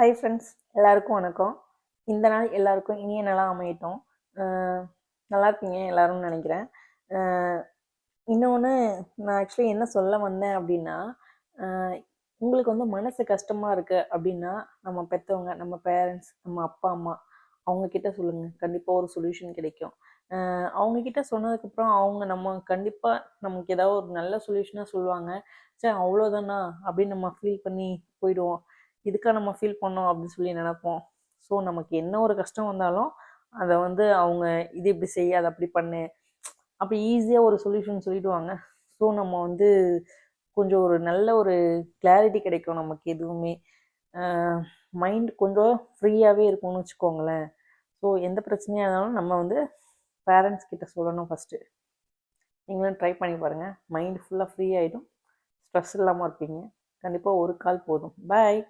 Hi friends எல்லாருக்கும் வணக்கம். இந்த நாள் எல்லாருக்கும் இனிய நாளாக அமையட்டும். நல்லா இருக்கீங்க எல்லாரும்னு நினைக்கிறேன். இன்னொன்று நான் ஆக்சுவலி என்ன சொல்ல வந்தேன் அப்படின்னா உங்களுக்கு வந்து மனசு கஷ்டமாக இருக்குது அப்படின்னா நம்ம பெற்றவங்க நம்ம பேரண்ட்ஸ் நம்ம அப்பா அம்மா அவங்க சொல்லுங்கள் கண்டிப்பாக ஒரு சொல்யூஷன் கிடைக்கும். அவங்கக்கிட்ட சொன்னதுக்கப்புறம் அவங்க நம்ம கண்டிப்பாக நமக்கு ஏதாவது ஒரு நல்ல சொல்யூஷனாக சொல்லுவாங்க. சரி அவ்வளோதானா அப்படின்னு நம்ம ஃபீல் பண்ணி போயிடுவோம். இதுக்காக நம்ம ஃபீல் பண்ணோம் அப்படின்னு சொல்லி நினைப்போம். ஸோ நமக்கு என்ன ஒரு கஷ்டம் வந்தாலும் அதை வந்து அவங்க இது இப்படி செய்ய அதை அப்படி பண்ணு. அப்படி ஈஸியாக ஒரு சொல்யூஷன் சொல்லிடுவாங்க. ஸோ நம்ம வந்து கொஞ்சம் ஒரு நல்ல ஒரு கிளாரிட்டி கிடைக்கும் நமக்கு எதுவுமே. மைண்ட் கொஞ்சம் ஃப்ரீயாகவே இருக்கும்னு வச்சுக்கோங்களேன். ஸோ எந்த பிரச்சனையாக இருந்தாலும் நம்ம வந்து பேரண்ட்ஸ் கிட்ட சொல்லணும் ஃபஸ்ட்டு நீங்களும் ட்ரை பண்ணி பாருங்கள் மைண்ட் ஃபுல்லாக ஃப்ரீ ஆகிடும் ஸ்ட்ரெஸ் இல்லாமல் இருப்பீங்க. கண்டிப்பாக ஒரு கால் போதும். பாய்